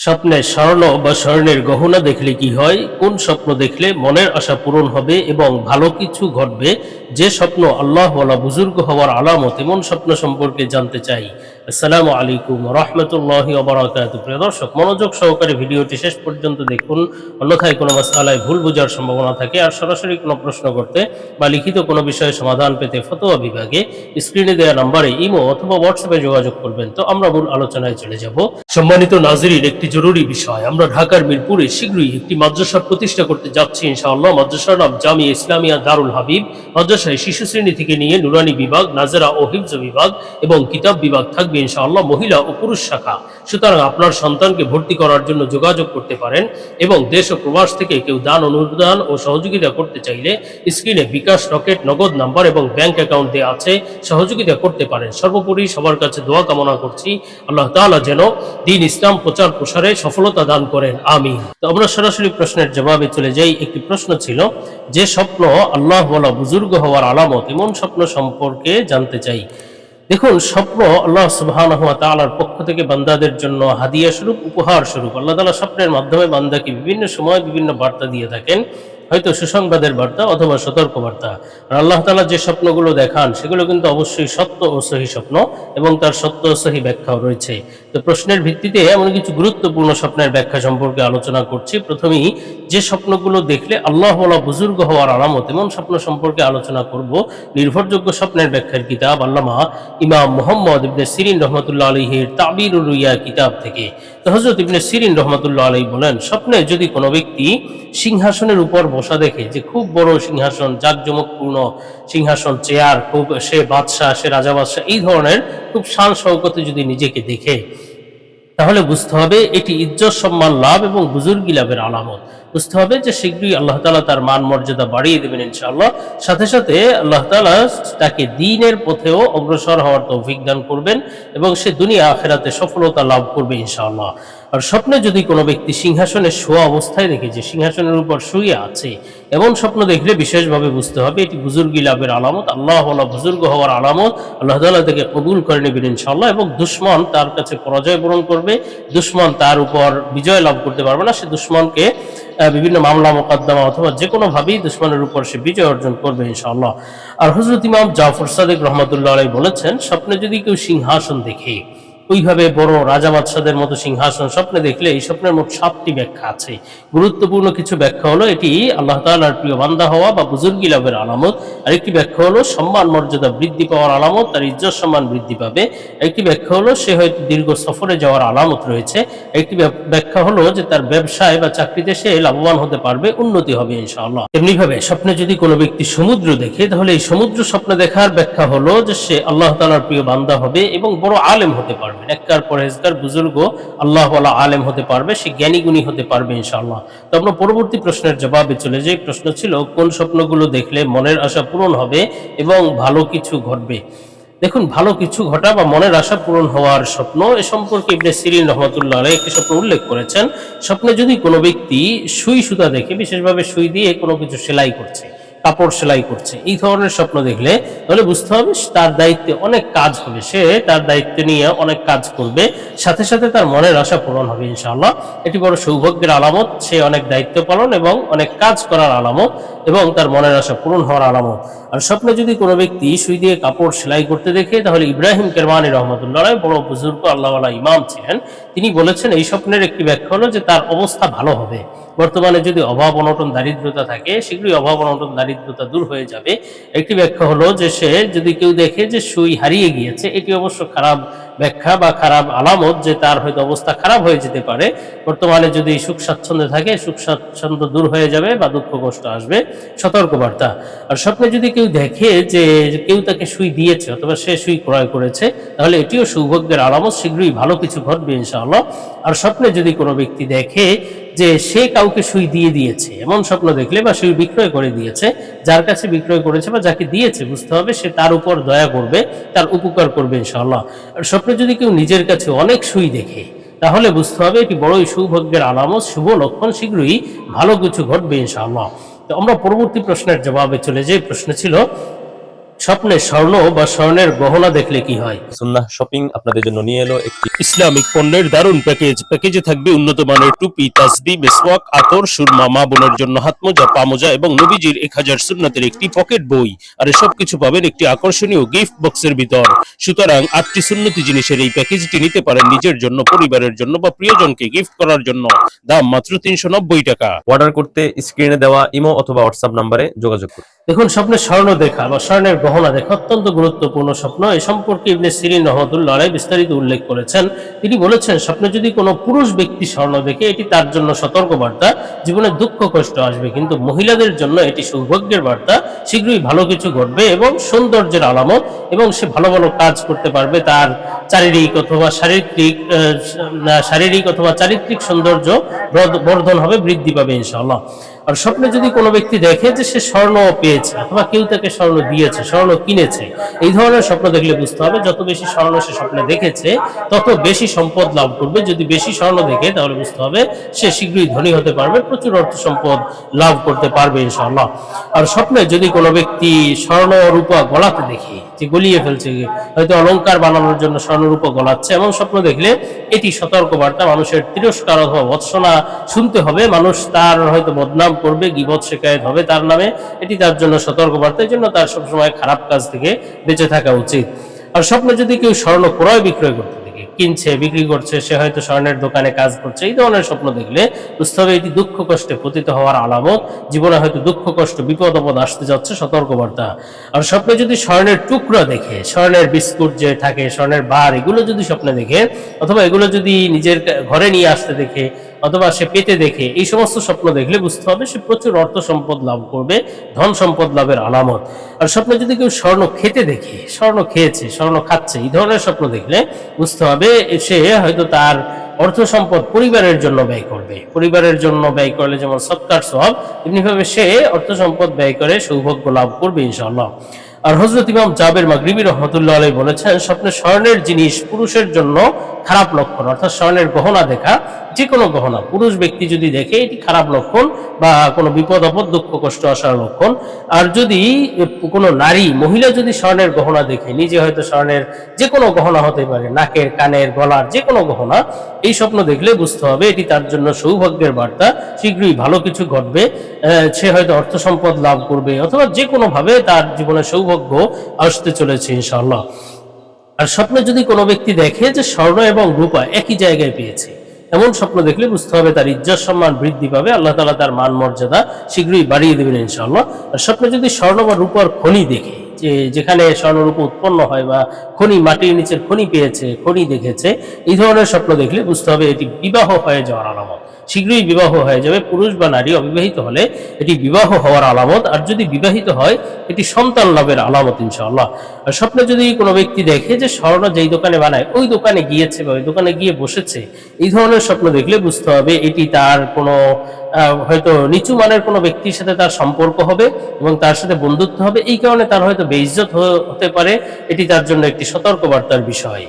স্বপ্নে স্বর্ণ বা স্বর্ণের গহনা দেখলে কি হয়? কোন স্বপ্ন দেখলে মনের আশা পূরণ হবে এবং ভালো কিছু ঘটবে? যে স্বপ্ন আল্লাহ বলা বুজুর্গ হওয়ার আলামত এমন স্বপ্ন সম্পর্কে জানতে চাই। আসসালামু আলাইকুম রহমতুল্লাহ ওবরাকাত প্রিয় দর্শক, মনোযোগ সহকারে ভিডিওটি শেষ পর্যন্ত দেখুন। অন্যথায় কোনো মাসালায় ভুল বোঝার সম্ভাবনা থাকে আর সরাসরি কোনো প্রশ্ন করতে বা লিখিত কোনো বিষয়ে সমাধান পেতে ফতোয়া বিভাগে স্ক্রিনে দেওয়া নম্বরে ইমো অথবা হোয়াটসঅ্যাপে যোগাযোগ করবেন। তো আমরা মূল আলোচনায় চলে যাব। সম্মানিত নাজরিন, একটি জরুরি বিষয়। আমরা ঢাকার মিরপুরে শীঘ্রই একটি মাদ্রাসা প্রতিষ্ঠা করতে যাচ্ছি ইনশাআল্লাহ। মাদ্রাসার নাম জামিয়া ইসলামিয়া দারুল হাবিব। মাদ্রাসায় শিশু শ্রেণি থেকে নিয়ে নুরানি বিভাগ, নাজেরা ও হিফজ বিভাগ এবং কিতাব বিভাগ থাকবে। ইনশাআল্লাহ মহিলা ও পুরুষ শাখা, সুতরাং আপনার সন্তানকে ভর্তি করার জন্য যোগাযোগ করতে পারেন এবং দেশ ও প্রবাস থেকে কেউ দান, অনুদান ও সহযোগিতা করতে চাইলে স্ক্রিনে বিকাশ রকেট, নগদ নাম্বার এবং ব্যাংক অ্যাকাউন্ট দেওয়া আছে, সহযোগিতা করতে পারেন। সর্বোপরি সবার কাছে দোয়া কামনা করছি। আল্লাহ তাআলা যেন দিন ইসলাম প্রচার প্রসারে সফলতা দান করেন। আমি তো আমরা সরাসরি প্রশ্নের জবাবে চলে যাই। একটি প্রশ্ন ছিল, যে স্বপ্ন আল্লাহ বলা বুজুর্গ হওয়ার আলামত এমন স্বপ্ন সম্পর্কে জানতে চাই। দেখুন, স্বপ্ন আল্লাহ সুবহান তালার পক্ষ থেকে বান্দাদের জন্য হাদিয়া স্বরূপ, উপহার স্বরূপ। আল্লাহ তালা স্বপ্নের মাধ্যমে বান্দাকে বিভিন্ন সময় বিভিন্ন বার্তা দিয়ে থাকেন। হয়তো সুসংবাদের বার্তা অথবা সতর্ক বার্তা আর আল্লাহ তাআলা যে স্বপ্নগুলো দেখান, সেগুলো কিন্তু অবশ্যই সত্য ও সহি স্বপ্ন এবং তার সত্য ও সহি ব্যাখ্যাও রয়েছে। তো প্রশ্নের ভিত্তিতে এমন কিছু গুরুত্বপূর্ণ স্বপ্নের ব্যাখ্যা সম্পর্কে আলোচনা করছি। প্রথমেই, যে স্বপ্নগুলো দেখলে আল্লাহ ওয়ালা বুজুর্গ হওয়ার আলামত, এমন স্বপ্ন সম্পর্কে আলোচনা করব। নির্ভরযোগ্য স্বপ্নের ব্যাখ্যার কিতাব আল্লামা ইমাম মোহাম্মদ ইবনে সিরিন রহমতুল্লাহ আলহির তাবির রুইয়া কিতাব থেকে। তো হজরত ইবনে সিরিন রহমতুল্লাহ আলহী বলেন, স্বপ্নে যদি কোনো ব্যক্তি সিংহাসনের উপর বসা দেখে যে খুব বড় সিংহাসন, জাকজমকপূর্ণ সিংহাসন, চেয়ার, খুব সে বাদশাহ, সে রাজা বাদশাহ, এই ধরনের খুব শান শৌকতে যদি নিজেকে দেখে, তাহলে বুঝতে হবে এটি ইজ্জত সম্মান, লাভ এবং বুজুর্গি লাভের আলামত। বুঝতে হবে যে শীঘ্রই আল্লাহ তালা তার মান মর্যাদা বাড়িয়ে দেবেন ইনশাআল্লাহ। সাথে সাথে আল্লাহ তালা তাকে দিনের পথেও অগ্রসর হওয়ার তৌফিক দান করবেন এবং সে দুনিয়া আখেরাতে সফলতা লাভ করবে ইনশাআল্লাহ। আর স্বপ্নে যদি কোনো ব্যক্তি সিংহাসনে শোয়া অবস্থায় দেখে যে সিংহাসনের উপর শুয়ে আছে, এমন স্বপ্ন দেখলে বিশেষভাবে বুঝতে হবে এটি বুজুর্গি লাভের আলামত, আল্লাহ বুজুর্গ হওয়ার আলামত। আল্লাহ তালা তাকে কবুল করে নেবেন ইনশাআল্লাহ এবং দুশ্মন তার কাছে পরাজয় বরণ করবে। দুশ্মন তার উপর বিজয় লাভ করতে পারবে না, সে দুশ্মনকে বিভিন্ন মামলা, মোকদ্দমা অথবা যে কোনোভাবেই দুশ্মনের উপর সে বিজয় অর্জন করবে, ইনশাআল্লাহ। আর হজরত ইমাম জাফর সাদেক রহমতুল্লাহ বলেছেন, স্বপ্নে যদি কেউ সিংহাসন দেখে ওইভাবে বড় রাজা বাদশাদের মতো সিংহাসন স্বপ্নে দেখলে এই স্বপ্নের মোট সাতটি ব্যাখ্যা আছে। গুরুত্বপূর্ণ কিছু ব্যাখ্যা হলো এটি আল্লাহ তাআলার প্রিয় বান্দা হওয়া বা বুজুর্গি লাভের আলামত। আরেকটি ব্যাখ্যা হলো সম্মান, মর্যাদা বৃদ্ধি পাওয়ার আলামত, তার ইজ্জত সম্মান বৃদ্ধি পাবে। একটি ব্যাখ্যা হলো সে হয়তো দীর্ঘ সফরে যাওয়ার আলামত রয়েছে। একটি ব্যাখ্যা হলো যে তার ব্যবসায় বা চাকরিতে সে লাভবান হতে পারবে, উন্নতি হবে ইনশাআল্লাহ। ভাবে স্বপ্নে যদি কোনো ব্যক্তি সমুদ্র দেখে, তাহলে এই সমুদ্র স্বপ্নে দেখার ব্যাখ্যা হলো যে সে আল্লাহ তাআলার প্রিয় বান্দা হবে এবং বড় আলেম হতে পারবে। নেককার পরহেজগার বুজুর্গ আল্লাহ ওয়ালা আলেম হতে পারবে, সে জ্ঞানী গুণী হতে পারবে ইনশাআল্লাহ। তো আমরা পরবর্তী প্রশ্নের জবাবে চলে যাই। প্রশ্ন ছিল, কোন স্বপ্নগুলো দেখলে মনের আশা পূরণ হবে এবং ভালো কিছু ঘটবে? দেখুন, ভালো কিছু ঘটা বা মনের আশা পূরণ হওয়ার স্বপ্ন এ সম্পর্কে ইবনে সিরিন রহমতুল্লাহ আলাইহি একটি স্বপ্ন উল্লেখ করেছেন। স্বপ্নে যদি কোনো ব্যক্তি সুই সুতা দেখে, বিশেষভাবে সুই দিয়ে কোনো কিছু সেলাই করছে কাপড় সেলাই করছে। এই ধরনের স্বপ্ন দেখলে তাহলে বুঝতে হবে তার দায়িত্বে অনেক কাজ হবে। সে তার দায়িত্ব নিয়ে অনেক কাজ করবে। সাথে সাথে তার মনের আশা পূরণ হবে ইনশাআল্লাহ। এটি বড় সৌভাগ্যের আলামত। সে অনেক দায়িত্ব পালন এবং অনেক কাজ করার আলামত এবং তার মনের আশা পূরণ হওয়ার আলামত। আর স্বপ্নে যদি কোনো ব্যক্তি সুই দিয়ে কাপড় সেলাই করতে দেখে, তাহলে ইব্রাহিম কেরমানি রহমতুল্লাহ বড় বুজুর্গ আল্লাহওয়ালা ইমাম ছিলেন। তিনি বলেছেন, এই স্বপ্নের একটি ব্যাখ্যা হলো যে তার অবস্থা ভালো হবে। বর্তমানে যদি অভাব অনটন, দারিদ্রতা থাকে, শীঘ্রই অভাব অনটন দারিদ্রতা দূর হয়ে যাবে। একটি ব্যাখ্যা হলো যে সে যদি কেউ দেখে যে সুই হারিয়ে গিয়েছে, এটি অবশ্য খারাপ ব্যাখ্যা বা খারাপ আলামত যে তার হয়তো অবস্থা খারাপ হয়ে যেতে পারে। বর্তমানে যদি সুখ স্বাচ্ছন্দ্যে থাকে, সুখ স্বাচ্ছন্দ্য দূর হয়ে যাবে বা দুঃখ কষ্ট আসবে। সতর্কবার্তা। আর স্বপ্নে যদি কেউ দেখে যে কেউ তাকে সুই দিয়েছে অথবা সে সুই ক্রয় করেছে, তাহলে এটিও সৌভাগ্যের আলামত। শীঘ্রই ভালো কিছু ঘটবে ইনশাআল্লাহ। আর স্বপ্নে যদি কোনো ব্যক্তি দেখে যে সে কাউকে সুই দিয়ে দিয়েছে, এমন স্বপ্ন দেখলে বা সুই বিক্রয় করে দিয়েছে, যার কাছে বিক্রয় করেছে বা যাকে দিয়েছে, বুঝতে হবে সে তার উপর দয়া করবে, তার উপকার করবে ইনশাল্লাহ আর স্বপ্নে যদি কেউ নিজের কাছে অনেক সুই দেখে, তাহলে বুঝতে হবে এটি বড়ই সৌভাগ্যের আলামত, শুভ লক্ষণ, শীঘ্রই ভালো কিছু ঘটবে ইনশাআল্লাহ। তো আমরা পরবর্তী প্রশ্নের জবাবে চলে যাই। প্রশ্ন ছিল স্বপ্নে স্বর্ণ বা স্বর্ণের গহনা দেখলে কি হয়? সুন্নাহ শপিং আপনাদের জন্য নিয়ে এলো একটি ইসলামিক পণ্যের দারুণ প্যাকেজ। প্যাকেজে থাকবে উন্নত মানের টুপি তাসবি মেসওয়াক আতর সুরমা মা বোনের জন্য হাতমোজা পামোজা এবং নবীজির এক হাজার সুন্নাতের একটি পকেট বই। আর এসব কিছু পাবেন একটি আকর্ষণীয় গিফট বক্সের ভিতর। সুতরাং আটটি সুন্নতি জিনিসের এই প্যাকেজটি নিতে পারেন নিজের জন্য পরিবারের জন্য বা প্রিয়জনকে গিফট করার জন্য। দাম মাত্র তিনশো নব্বই টাকা। অর্ডার করতে স্ক্রিনে দেওয়া ইমো অথবা হোয়াটসঅ্যাপ নাম্বারে যোগাযোগ করুন। দেখুন স্বপ্নে স্বর্ণ দেখা বা স্বর্ণের গহনা দেখা অত্যন্ত গুরুত্বপূর্ণ স্বপ্ন। এ সম্পর্কে ইবনে সিরিন রহমতুল্লাহ বিস্তারিত উল্লেখ করেছেন। তিনি বলেছেন স্বপ্নে যদি কোনো পুরুষ ব্যক্তি স্বর্ণ দেখে এটি তার জন্য সতর্ক বার্তা জীবনে দুঃখ কষ্ট আসবে কিন্তু মহিলাদের জন্য এটি সৌভাগ্যের বার্তা। শীঘ্রই ভালো কিছু ঘটবে এবং সৌন্দর্যের আলামত এবং সে ভালো ভালো কাজ করতে পারবে তার চারিত্রিক অথবা শারীরিক শারীরিক অথবা চারিত্রিক সৌন্দর্য বর্ধন হবে, বৃদ্ধি পাবে ইনশাআল্লাহ। আর স্বপ্নে যদি কোনো ব্যক্তি দেখে যে সে স্বর্ণ পেয়েছে অথবা কেউ তাকে স্বর্ণ দিয়েছে, স্বর্ণ কিনেছে, এই ধরনের স্বপ্ন দেখলে বুঝতে হবে যত বেশি স্বর্ণ সে স্বপ্নে দেখেছে, তত বেশি সম্পদ লাভ করবে। যদি বেশি স্বর্ণ দেখে, তাহলে বুঝতে হবে সে শীঘ্রই ধনী হতে পারবে, প্রচুর অর্থ সম্পদ লাভ করতে পারবে ইনশাআল্লাহ। আর স্বপ্নে যদি কোনো ব্যক্তি স্বর্ণ রূপা গলাতে দেখে যে গলিয়ে ফেলছে হয়তো অলঙ্কার বানানোর জন্য স্বর্ণরূপ গলাচ্ছে এমন স্বপ্ন দেখলে এটি সতর্কবার্তা, মানুষের তিরস্কার অথবা ভৎসনা শুনতে হবে। মানুষ তার হয়তো বদনাম করবে গিবদ শেখায়ত হবে তার নামে। এটি তার জন্য সতর্কবার্তা এই জন্য তার সবসময় খারাপ কাজ থেকে বেঁচে থাকা উচিত। আর স্বপ্ন যদি কেউ স্বর্ণ ক্রয় বিক্রয় করতে কিনছে, বিক্রি করছে, সে হয়তো স্বর্ণের দোকানে কাজ করছে, এই ধরনের স্বপ্ন দেখলে বুঝতে এটি দুঃখ কষ্টে পতিত হওয়ার আলামত, জীবনে হয়তো দুঃখ কষ্ট, বিপদ আপদ আসতে যাচ্ছে, সতর্কবার্তা। আর স্বপ্নে যদি স্বর্ণের টুকরো দেখে, স্বর্ণের বিস্কুট যে থাকে, স্বর্ণের বার এগুলো যদি স্বপ্নে দেখে, অথবা এগুলো যদি নিজের ঘরে নিয়ে আসতে দেখে অথবা সে পেতে দেখে, এই সমস্ত স্বপ্ন দেখলে বুঝতে হবে সে প্রচুর অর্থ সম্পদ লাভ করবে, ধন সম্পদ লাভের আলামত। আর স্বপ্নে যদি কেউ স্বর্ণ খেতে দেখে, স্বর্ণ খেয়েছে, স্বর্ণ খাচ্ছে, এই ধরনের স্বপ্ন দেখলে বুঝতে হবে সে হয়তো তার অর্থ সম্পদ পরিবারের জন্য ব্যয় করবে। পরিবারের জন্য ব্যয় করলে যেমন সৎকার সব এমনিভাবে সে অর্থ সম্পদ ব্যয় করে, সৌভাগ্য লাভ করবে ইনশাআল্লাহ। আর হজরত ইমাম জাবের মাগরিবি রহমতুল্লাহ আলাই বলেছেন, স্বপ্নে স্বর্ণের জিনিস পুরুষের জন্য খারাপ লক্ষণ, অর্থাৎ স্বর্ণের গহনা দেখা যে কোনো গহনা, পুরুষ ব্যক্তি যদি দেখে এটি খারাপ লক্ষণ বা কোনো বিপদ, আপদ, দুঃখ, কষ্ট আসার লক্ষণ, আর যদি কোনো নারী, মহিলা যদি স্বর্ণের গহনা দেখে, নিজে হয়তো স্বর্ণের যে কোনো গহনা হতে পারে, নাকের, কানের, গলার যে কোনো গহনা, এই স্বপ্ন দেখলে বুঝতে হবে এটি তার জন্য সৌভাগ্যের বার্তা, শীঘ্রই ভালো কিছু ঘটবে সে হয়তো অর্থ সম্পদ লাভ করবে, অথবা যে কোনোভাবে তার জীবনে সৌভাগ্য আসতে চলেছে, ইনশাআল্লাহ। আর স্বপ্নে যদি কোনো ব্যক্তি দেখে যে স্বর্ণ এবং রূপা একই জায়গায় পেয়েছে, এমন স্বপ্ন দেখলে বুঝতে হবে তার ইজ্জত সম্মান বৃদ্ধি পাবে, আল্লাহ তালা তার মান মর্যাদা শীঘ্রই বাড়িয়ে দেবেন ইনশাল্লাহ আর স্বপ্নে যদি স্বর্ণ বা রূপার খনি দেখে যেখানে স্বর্ণরূপ উৎপন্ন হয় বা খনি, মাটির নিচের খনি পেয়েছে, খনি দেখেছে, এই ধরনের স্বপ্ন দেখলে বুঝতে হবে এটি বিবাহ হয়ে যাওয়ার আলামত। শীঘ্রই বিবাহ হয়ে যাবে, পুরুষ বা নারী অবিবাহিত হলে এটি বিবাহ হওয়ার আলামত, আর যদি বিবাহিত হয়, এটি সন্তান লাভের আলামত ইনশাআল্লাহ। আর স্বপ্নে যদি কোনো ব্যক্তি দেখে যে স্বর্ণ যেই দোকানে বানায়, ওই দোকানে গিয়েছে বা ওই দোকানে গিয়ে বসেছে, এই ধরনের স্বপ্ন দেখলে বুঝতে হবে এটি তার কোনো হয়তো নিচু মানের কোনো ব্যক্তির সাথে তার সম্পর্ক হবে এবং তার সাথে বন্ধুত্ব হবে, এই কারণে তার হয়তো বেইজত হতে পারে। এটি তার জন্য একটি সতর্কবার্তার বিষয়।